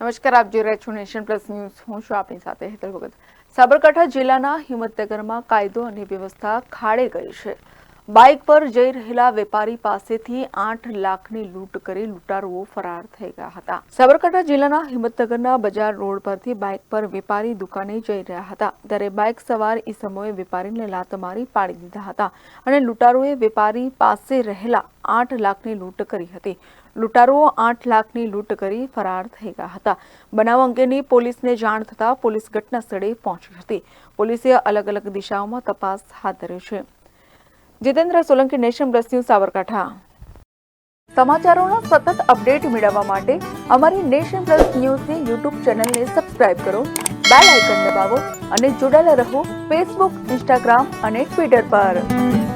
નમસ્કાર, આપ જોઈ રહ્યા છો નેશન પ્લસ ન્યૂઝ. હું છું આપની સાથે હેતલ ભગત. સાબરકાંઠા જિલ્લાના હિંમતનગરમાં કાયદો અને વ્યવસ્થા ખાડે ગઈ છે. બાઇક પર જઈ રહેલા વેપારી પાસેથી આઠ લાખની લૂંટ કરી લૂંટારુઓ ફરાર થઈ ગયા હતા. સાબરકાંઠા જિલ્લાના હિંમતનગરના બજાર રોડ પરથી બાઇક પર વેપારી દુકાને જઈ રહ્યા હતા. ત્યારે બાઇક સવાર ઈસમોએ વેપારીને લાત મારી પાડી દીધા હતા અને લૂંટારુએ વેપારી પાસે રહેલા આઠ લાખની લૂંટ કરી હતી. લૂંટારુઓ આઠ લાખની લૂંટ કરી ફરાર થઈ ગયા હતા. બનાવ અંગેની પોલીસને જાણ થતાં પોલીસ ઘટના સ્થળે પહોંચી હતી. પોલીસે અલગ અલગ દિશાઓમાં તપાસ હાથ ધરી છે. Jitendra Solanki, nation plus news, Sabarkantha. સમાચારોના સતત અપડેટ મેળવવા માટે અમારી નેશન પ્લસ ન્યૂઝની યુટ્યુબ ચેનલને સબસ્ક્રાઇબ કરો, બેલ આઇકન દબાવો અને જોડાયેલા રહો ફેસબુક, ઇન્સ્ટાગ્રામ અને ટ્વિટર પર.